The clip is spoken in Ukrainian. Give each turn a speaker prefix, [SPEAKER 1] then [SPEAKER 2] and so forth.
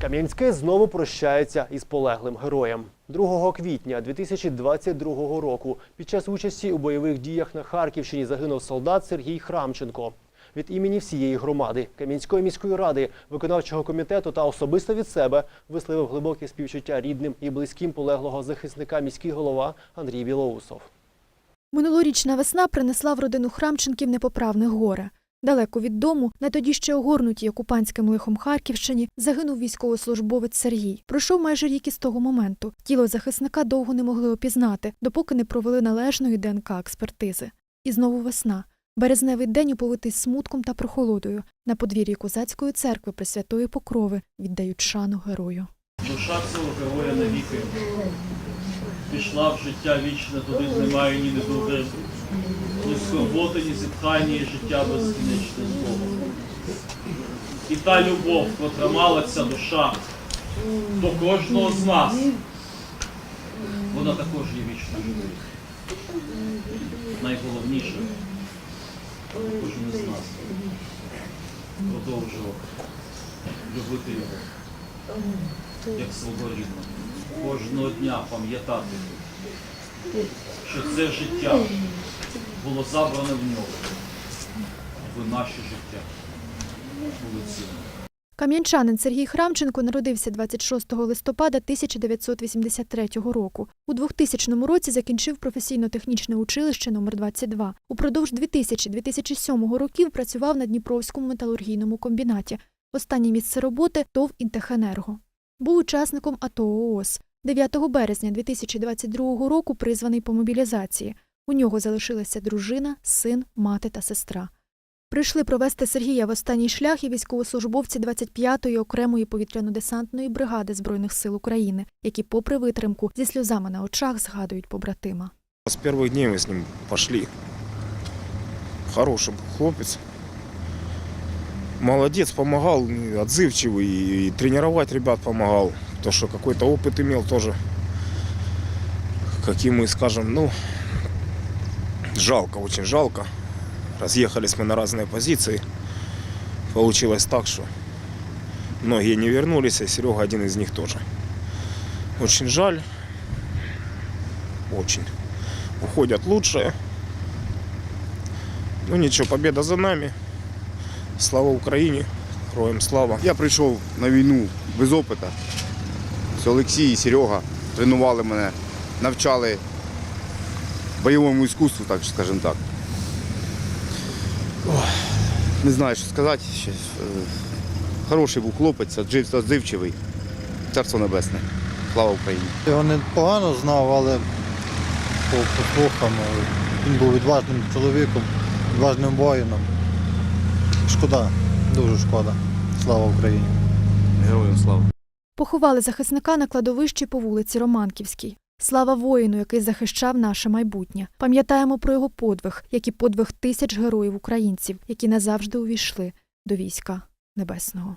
[SPEAKER 1] Кам'янське знову прощається із полеглим героєм. 2 квітня 2022 року під час участі у бойових діях на Харківщині загинув солдат Сергій Храмченко. Від імені всієї громади Кам'янської міської ради, виконавчого комітету та особисто від себе висловив глибоке співчуття рідним і близьким полеглого захисника міський голова Андрій Білоусов.
[SPEAKER 2] Минулорічна весна принесла в родину Храмченків непоправне горе. Далеко від дому, на тоді ще огорнутій окупантським лихом Харківщині, загинув військовослужбовець Сергій. Пройшов майже рік із того моменту. Тіло захисника довго не могли опізнати, допоки не провели належної ДНК-експертизи. І знову весна. Березневий день уповитий смутком та прохолодою. На подвір'ї козацької церкви Пресвятої Покрови віддають шану герою.
[SPEAKER 3] Душа цього героя навіки пішла в життя вічне, туди немає ні недуги, ні скорботи, ні зітхання, і життя безкінечне з Богом. І та любов, котра мала ця душа до кожного з нас, вона також є вічно живою. Найголовніше, кожен із нас продовжував любити його як свого рідного. Кожного дня пам'ятати, що це життя було забране в нього, аби наше життя.
[SPEAKER 2] Кам'янчанин Сергій Храмченко народився 26 листопада 1983 року. У 2000 році закінчив професійно-технічне училище номер 22 Упродовж 2000-2007 років працював на Дніпровському металургійному комбінаті. Останнє місце роботи – ТОВ «Інтехенерго». Був учасником АТО ООС. 9 березня 2022 року призваний по мобілізації. У нього залишилася дружина, син, мати та сестра. Прийшли провести Сергія в останній шлях і військовослужбовці 25-ї окремої повітряно-десантної бригади Збройних сил України, які, попри витримку, зі сльозами на очах згадують побратима.
[SPEAKER 4] С первых дней мы с ним пошли. Хороший был хлопец. Молодец, помогал, и отзывчивый, и, и тренировать ребят помогал. То, что какой-то опыт имел тоже. Каким мы скажем, ну, жалко, очень жалко. Разъехались мы на разные позиции. Получилось так, что многие не вернулись, и Серега один из них тоже. Очень жаль. Очень уходят лучшие. Ну ничего, победа за нами. Слава Україні, героям слава.
[SPEAKER 5] Я прийшов на війну без опита. Це Олексій і Серега тренували мене, навчали бойовому іскусству, так скажімо так. Ох, не знаю, що сказати. Е, Хороший був хлопець, отзивчивий. Царство небесне. Слава Україні!
[SPEAKER 6] Його не погано знав, але по, по слухам е, він був відважним чоловіком, відважним воїном. Шкода, дуже шкода. Слава Україні!
[SPEAKER 5] Героям слава!
[SPEAKER 2] Поховали захисника на кладовищі по вулиці Романківській. Слава воїну, який захищав наше майбутнє. Пам'ятаємо про його подвиг, як і подвиг тисяч героїв українців, які назавжди увійшли до війська небесного.